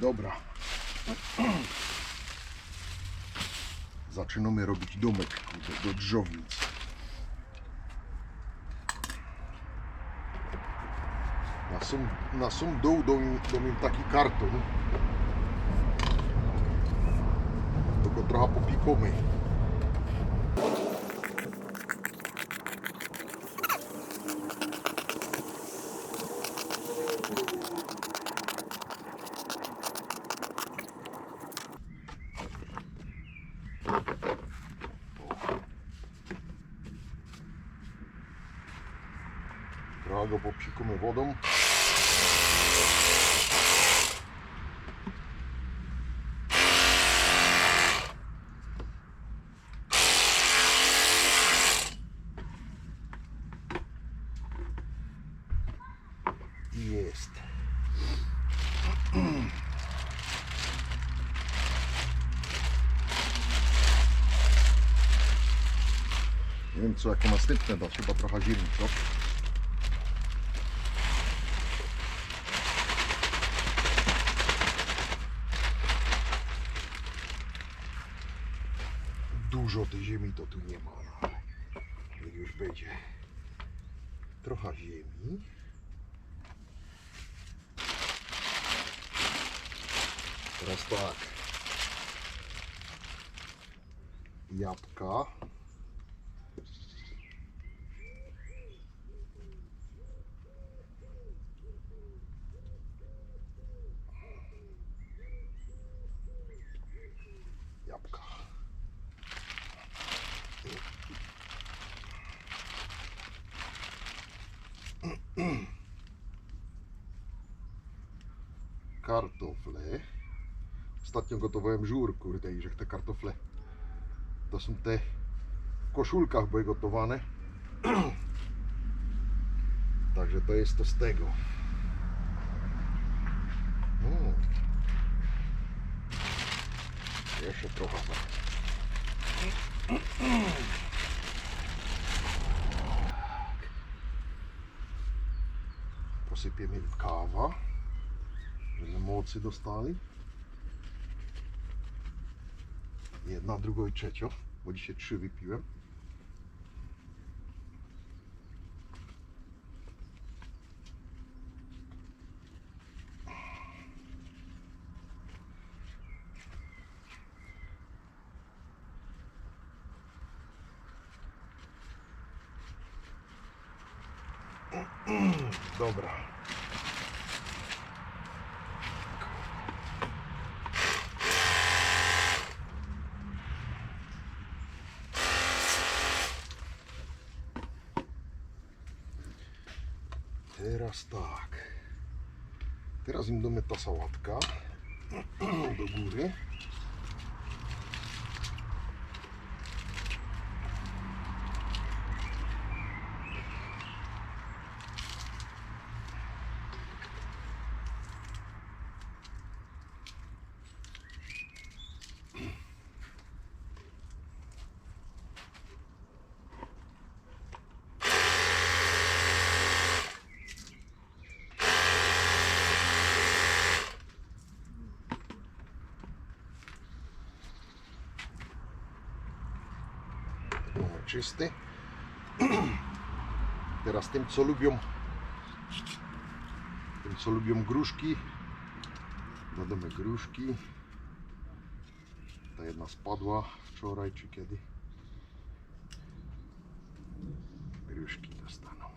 Dobra. Zaczynamy robić domek do drzownic. Na sam, na sam dół im taki karton. Tylko trochę popikamy. Trochę go popsikamy wodą. Jest. Nie wiem co jako następne dać, chyba trochę ziemi, co? Dużo tej ziemi to tu nie ma. Niech już będzie. Trochę ziemi. Teraz tak. Jabłka. Kartofle. Ostatnio gotowałem żur, kurde, i że te kartofle to są te w koszulkach były gotowane. Także to jest to z tego. Jeszcze trochę za. Posypiemy im kawa, żeby mocy dostali. Jedna, drugą i trzecią, bo dzisiaj trzy wypiłem. Dobra. Teraz tak. Teraz im domy ta sałatka do góry. Mamy czysty. Teraz tym co lubią tym co lubią gruszki dodamy gruszki. Ta jedna spadła wczoraj czy kiedy? Gruszki dostaną.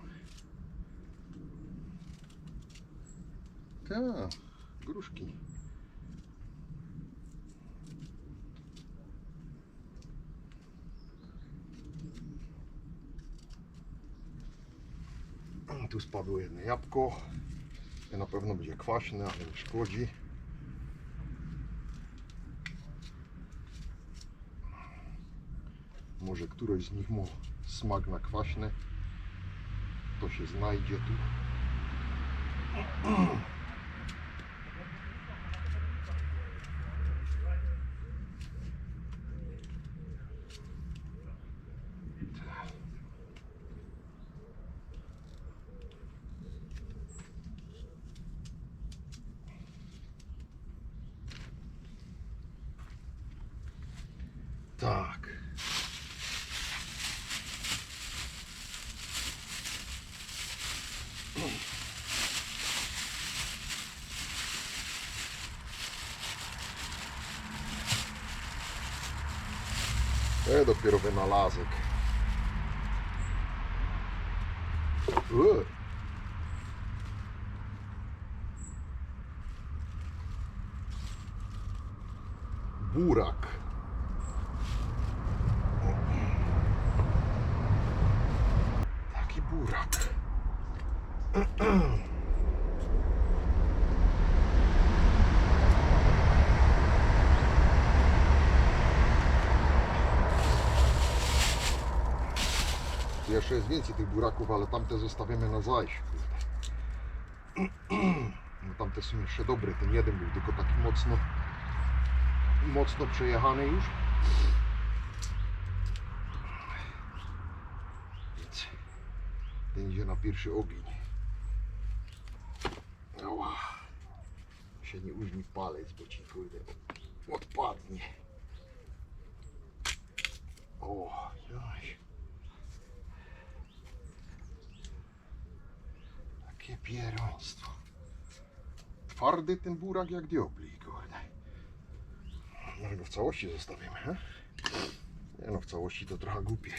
Tak gruszki Tu spadło jedno jabłko. To na pewno będzie kwaśne, ale nie szkodzi. Może któreś z nich ma smak na kwaśne. To się znajdzie tu. Tak. To dopiero wynalazek. Ue. Burak. Taki burak. Jeszcze jest więcej tych buraków, ale tamte zostawiamy na zajść. No tamte są jeszcze dobre. Ten jeden był tylko taki mocno mocno przejechany już. Idzie na pierwszy ogień. Ała. Się nie użmi palec, bo ci kurde odpadnie. O, jaj. Takie pieroństwo. Twardy ten burak jak diobli, kurde. Może go w całości zostawimy, he? Nie no, w całości to trochę głupie.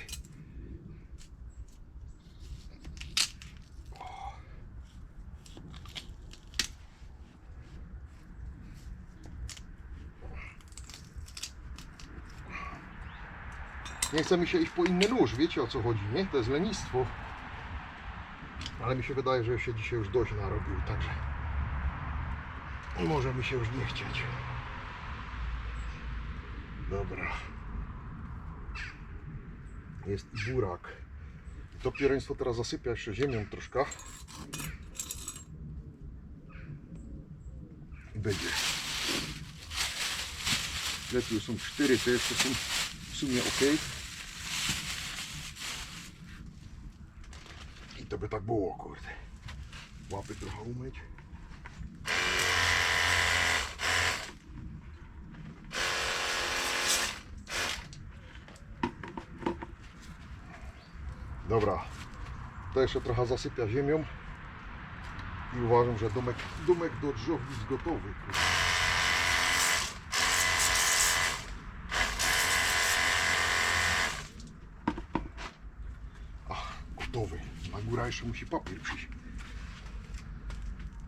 O. Nie chce mi się iść po inny nóż, wiecie o co chodzi, nie? To jest lenistwo. Ale mi się wydaje, że się dzisiaj już dość narobił, także może mi się już nie chcieć. Dobra. Jest i burak. To piereństwo teraz zasypia jeszcze ziemią troszkę. I będzie. Lepiej są cztery, to jeszcze są w sumie ok. I to by tak było, kurde. Łapy trochę umyć. Dobra, to jeszcze trochę zasypia ziemią i uważam, że domek, domek do drzewnic górę jeszcze musi papier przyjść.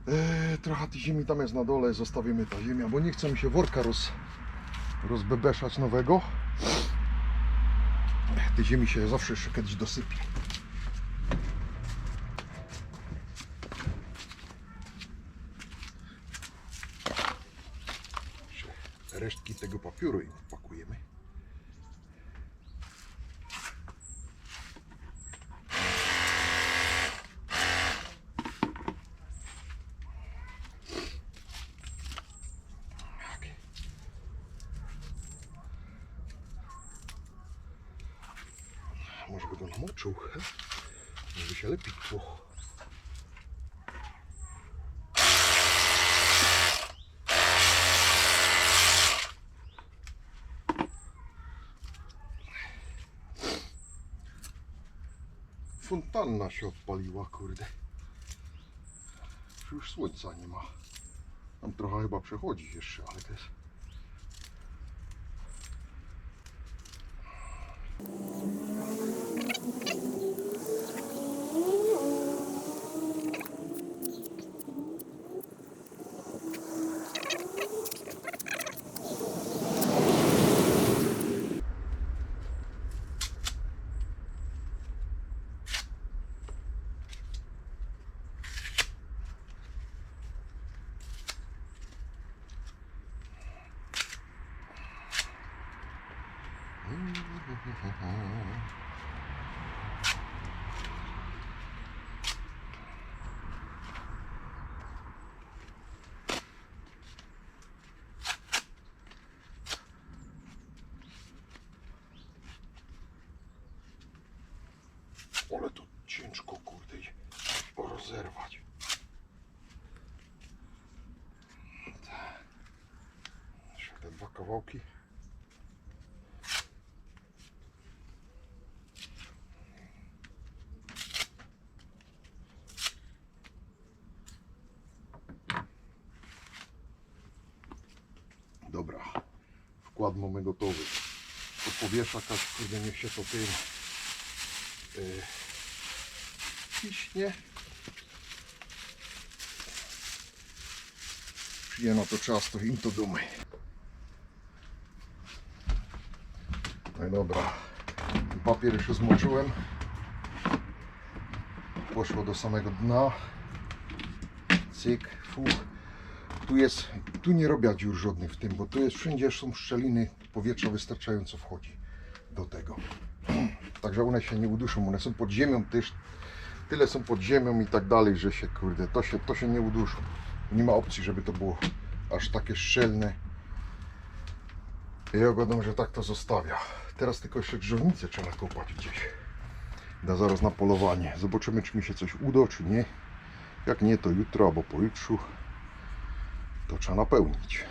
Eee, trochę tej ziemi tam jest na dole, zostawimy ta ziemia, bo nie chcę mi się worka roz, rozbebeszać nowego. Tej ziemi się zawsze jeszcze kiedyś dosypie. Resztki tego papieru im wpakujemy. Tak. Może by go namoczył. he? Może by się lepiej tło. Fontanna się odpaliła, kurde. Już słońca nie ma. Tam trochę chyba przechodzi jeszcze, ale to jest... Ale to ciężko, kurde, je rozerwać. Tak. Jeszcze te dwa kawałki. Dobra. Wkład mamy gotowy. To powieszakać, kurde, niech się to tym yy, ciśnie. Na to czas, to im to dumy. No i dobra. Papier już zmoczyłem. Poszło do samego dna. Cyk, fuch. Tu jest, tu nie robię dziur żadnych w tym, bo tu jest wszędzie są szczeliny, powietrza wystarczająco wchodzi do tego. Także one się nie uduszą, one są pod ziemią też, tyle są pod ziemią i tak dalej, że się kurde, to się, to się nie uduszą. Nie ma opcji, żeby to było aż takie szczelne. Ja gadam, że tak to zostawia. Teraz tylko jeszcze grzownicę trzeba kopać gdzieś. Da zaraz na polowanie. Zobaczymy, czy mi się coś uda, czy nie. Jak nie, to jutro albo pojutrze to trzeba napełnić.